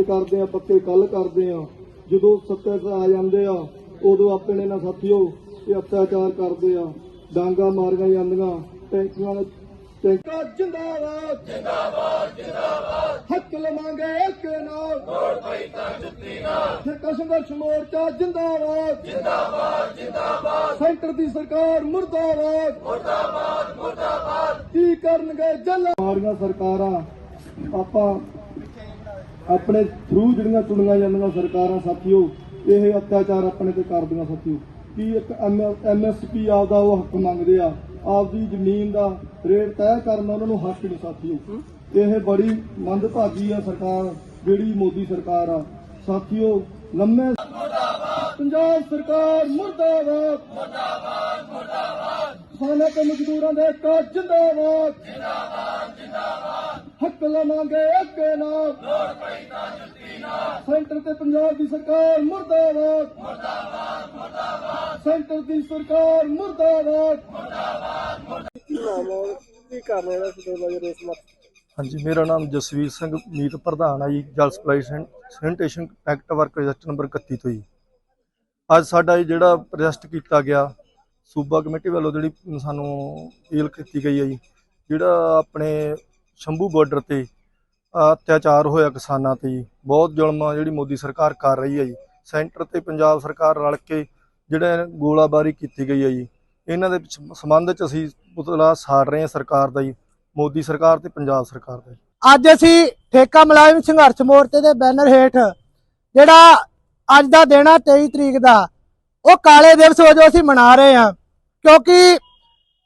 ਅੱਜ ਕਰਦੇ ਆ ਪੱਕੇ ਕੱਲ ਕਰਦੇ ਆ। ਜਦੋਂ ਸੱਤੇ ਤੇ ਆ ਜਾਂਦੇ ਆ ਉਦੋਂ ਆਪਣੇ ਨਾਲ ਸਾਥੀਓ ਇਹ ਅਤਿਆਚਾਰ ਕਰਦੇ ਆ। ਡਾਂਗਾ ਮਾਰੀਆਂ ਜਾਂਦੀਆਂ ਟੈਂਕੀਆਂ ਨਾਲ ਟੈਂਕਾ ਜਿੰਦਾਬਾਦ। ਜਿੰਦਾਬਾਦ ਜਿੰਦਾਬਾਦ। ਹੱਕ ਲਵਾਂਗੇ ਇੱਕ ਨਾਲ। ਮੋੜ ਪਈ ਤਾਂ ਜੁੱਤੀ ਨਾਲ। ਠੇਕਾ ਸੰਘਰਸ਼ ਮੋਰਚਾ ਜਿੰਦਾਬਾਦ। ਜਿੰਦਾਬਾਦ ਜਿੰਦਾਬਾਦ। ਸੈਂਟਰ ਦੀ ਸਰਕਾਰ ਮੁਰਦਾਬਾਦ। ਮੁਰਦਾਬਾਦ ਮੁਰਦਾਬਾਦ। ਕੀ ਕਰਨਗੇ ਜੱਲਾ ਮਾਰੀਆਂ ਸਰਕਾਰਾਂ ਆਪਾਂ ਆਪਣੇ ਥਰੂ ਜਿਹੜੀਆਂ ਚੁਣੀਆਂ ਜਾਂਦੀਆਂ ਸਰਕਾਰਾਂ ਸਾਥੀਓ, ਇਹ ਅਤਿਆਚਾਰ ਆਪਣੇ ਤੇ ਕਰਦੀਆਂ ਸਾਥੀਓ। ਕੀ ਇੱਕ ਐਮਐਸਪੀ ਆਪਦਾ ਉਹ ਹੱਕ ਮੰਗਦੇ ਆ, ਆਪਦੀ ਜ਼ਮੀਨ ਦਾ ਰੇਟ ਤੈਅ ਕਰਨ ਉਹਨਾਂ ਨੂੰ ਹੱਕ ਨਹੀਂ ਸਾਥੀਓ। ਇਹ ਬੜੀ ਮੰਦਭਾਗੀ ਆ ਸਰਕਾਰ, ਜਿਹੜੀ ਮੋਦੀ ਸਰਕਾਰ ਆ। ਸਾਥੀਓ, ਲੰਮੇ ਪੰਜਾਬ ਸਰਕਾਰ ਮੁਰਦਾਬਾਦ। ਮੁਰਦਾਬਾਦ ਮੁਰਦਾਬਾਦ ਸਨਅਤ ਮਜ਼ਦੂਰਾਂ ਦੇ ਕਾ ਜਿੰਦਾਬਾਦ। ਹੱਕ ਲਵਾਂਗੇ ਅੱਗੇ ਨਾਲ। ਲੋੜ ਪਈ ਤਾਂ ਜੁੱਤੀ ਨਾਲ। ਸੈਂਟਰ ਤੇ ਪੰਜਾਬ ਦੀ ਸਰਕਾਰ ਮੁਰਦਾਬਾਦ। ਮੁਰਦਾਬਾਦ ਮੁਰਦਾਬਾਦ। ਸੈਂਟਰ ਦੀ ਸਰਕਾਰ ਮੁਰਦਾਬਾਦ। ਕੀ ਕਰ ਰਹੇ ਹੋ ਸਟੇਬਲ ਰੇਸ ਮਤ ਹਾਂਜੀ ਮੇਰਾ ਨਾਮ ਜਸਵੀਰ ਸਿੰਘ ਮੀਤ ਪ੍ਰਧਾਨ ਹੈ ਜੀ ਜਲ ਸਪਲਾਈ ਸੈਨ- sanitation act work register number 31 ਤੋਂ ਜੀ। ਅੱਜ ਸਾਡਾ ਇਹ ਜਿਹੜਾ ਪ੍ਰੋਜੈਕਟ ਕੀਤਾ ਗਿਆ ਸੂਬਾ ਕਮੇਟੀ ਵੱਲੋਂ ਜਿਹੜੀ ਸਾਨੂੰ ਅਪੀਲ ਕੀਤੀ ਗਈ ਹੈ ਜੀ ਜਿਹੜਾ ਆਪਣੇ ਸ਼ੰਭੂ ਬਾਰਡਰ ਤੇ ਅਤਿਆਚਾਰ ਹੋਇਆ ਕਿਸਾਨਾਂ ਤੇ ਜੀ। ਬਹੁਤ ਜ਼ੁਲਮ ਆ ਜਿਹੜੀ ਮੋਦੀ ਸਰਕਾਰ ਕਰ ਰਹੀ ਹੈ ਜੀ। ਸੈਂਟਰ ਤੇ ਪੰਜਾਬ ਸਰਕਾਰ ਰਲ ਕੇ ਜਿਹੜਾ ਗੋਲਾਬਾਰੀ ਕੀਤੀ ਗਈ ਹੈ ਜੀ। ਇਹਨਾਂ ਦੇ ਸੰਬੰਧ ਚ ਅਸੀਂ ਪੁਤਲਾ ਸਾੜ ਰਹੇ ਹਾਂ ਸਰਕਾਰ ਦਾ ਜੀ। ਮੋਦੀ ਸਰਕਾਰ ਤੇ ਪੰਜਾਬ ਸਰਕਾਰ ਦਾ ਅੱਜ ਅਸੀਂ ਠੇਕਾ ਮੁਲਾਜ਼ਮ ਸੰਘਰਸ਼ ਮੋਰਚੇ ਦੇ ਬੈਨਰ ਹੇਠ ਜਿਹੜਾ ਅੱਜ ਦਾ ਦਿਨ ਆ 23 ਤਰੀਕ ਦਾ, ਉਹ ਕਾਲੇ ਦਿਵਸ ਵਜੋਂ ਅਸੀਂ ਮਨਾ ਰਹੇ ਹਾਂ ਕਿਉਂਕਿ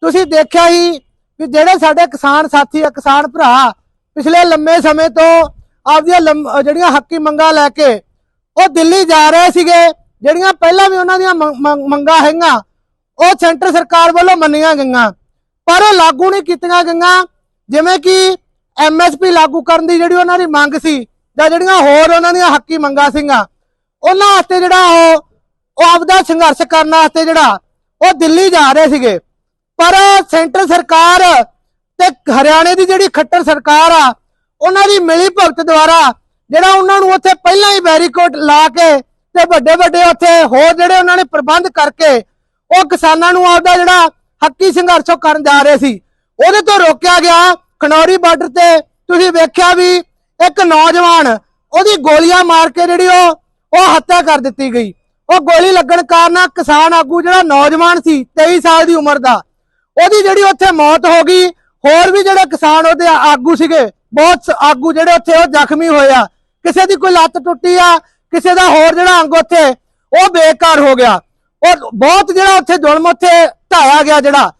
ਤੁਸੀਂ ਦੇਖਿਆ ਹੀ ਕਿ ਜਿਹੜੇ ਸਾਡੇ ਕਿਸਾਨ ਸਾਥੀ ਆ, ਕਿਸਾਨ ਭਰਾ, ਪਿਛਲੇ ਲੰਮੇ ਸਮੇਂ ਤੋਂ ਆਪਦੀਆਂ ਲੰਮ- ਜਿਹੜੀਆਂ ਹੱਕੀ ਮੰਗਾਂ ਲੈ ਕੇ ਉਹ ਦਿੱਲੀ ਜਾ ਰਹੇ ਸੀਗੇ, ਜਿਹੜੀਆਂ ਪਹਿਲਾਂ ਵੀ ਉਹਨਾਂ ਦੀਆਂ ਮੰਗ- ਮੰਗਾਂ ਹੈਗੀਆਂ, ਉਹ ਸੈਂਟਰ ਸਰਕਾਰ ਵੱਲੋਂ ਮੰਨੀਆਂ ਗਈਆਂ। ਪਰ ਉਹ ਲਾਗੂ ਨਹੀਂ ਕੀਤੀਆਂ ਗਈਆਂ, ਜਿਵੇਂ ਕਿ ਐਮਐਸਪੀ ਲਾਗੂ ਕਰਨ ਦੀ ਜਿਹੜੀ ਉਹਨਾਂ ਦੀ ਮੰਗ ਸੀ, ਜਾਂ ਜਿਹੜੀਆਂ ਹੋਰ ਉਹਨਾਂ ਦੀਆਂ ਹੱਕੀ ਮੰਗਾਂ ਸੀਗੀਆਂ, ਉਹਨਾਂ ਵਾਸਤੇ ਜਿਹੜਾ ਉਹ ਉਹ ਆਪਦਾ ਸੰਘਰਸ਼ ਕਰਨ ਵਾਸਤੇ ਜਿਹੜਾ ਉਹ ਦਿੱਲੀ ਜਾ ਰਹੇ ਸੀਗੇ। ਪਰ ਸੈਂਟਰ ਸਰਕਾਰ ਤੇ ਹਰਿਆਣੇ ਦੀ ਜਿਹੜੀ ਖੱਟਰ ਸਰਕਾਰ ਆ, ਉਹਨਾਂ ਦੀ ਮਿਲੀ ਭਗਤ ਦੁਆਰਾ ਜਿਹੜਾ ਉਹਨਾਂ ਨੂੰ ਉੱਥੇ ਪਹਿਲਾਂ ਹੀ ਬੈਰੀਕੋਡ ਲਾ ਕੇ ਤੇ ਵੱਡੇ ਵੱਡੇ ਉੱਥੇ ਹੋਰ ਜਿਹੜੇ ਉਹਨਾਂ ਨੇ ਪ੍ਰਬੰਧ ਕਰਕੇ ਉਹ ਕਿਸਾਨਾਂ ਨੂੰ ਆਪਦਾ ਜਿਹੜਾ ਹੱਕੀ ਸੰਘਰਸ਼ ਉਹ ਕਰਨ ਜਾ ਰਹੇ ਸੀ, ਉਹਦੇ ਤੋਂ ਰੋਕਿਆ ਗਿਆ। ਖਨੌਰੀ ਬਾਰਡਰ ਤੇ ਤੁਸੀਂ ਵੇਖਿਆ ਵੀ ਇੱਕ ਨੌਜਵਾਨ ਉਹਦੀ ਗੋਲੀਆਂ ਮਾਰ ਕੇ ਜਿਹੜੀ ਉਹ ਉਹ ਹੱਤਿਆ ਕਰ ਦਿੱਤੀ ਗਈ। ਉਹ ਗੋਲੀ ਲੱਗਣ ਕਾਰਨ ਕਿਸਾਨ ਆਗੂ ਜਿਹੜਾ ਨੌਜਵਾਨ ਸੀ 23 ਸਾਲ ਦੀ ਉਮਰ ਦਾ ਉਹਦੀ ਜਿਹੜੀ ਉੱਥੇ ਮੌਤ ਹੋ ਗਈ, ਹੋਰ ਵੀ ਜਿਹੜੇ ਕਿਸਾਨ ਉਹਦੇ ਆਗੂ ਸੀਗੇ, ਬਹੁਤ ਆਗੂ ਜਿਹੜੇ ਉੱਥੇ ਉਹ ਜ਼ਖਮੀ ਹੋਏ ਆ। ਕਿਸੇ ਦੀ ਕੋਈ ਲੱਤ ਟੁੱਟੀ ਆ, ਕਿਸੇ ਦਾ ਹੋਰ ਜਿਹੜਾ ਅੰਗ ਉੱਥੇ, ਉਹ ਬੇਕਾਰ ਹੋ ਗਿਆ। ਉਹ ਬਹੁਤ ਜਿਹੜਾ ਉੱਥੇ ਜ਼ੁਲਮ ਉੱਥੇ ਢਾਇਆ ਗਿਆ ਜਿਹੜਾ।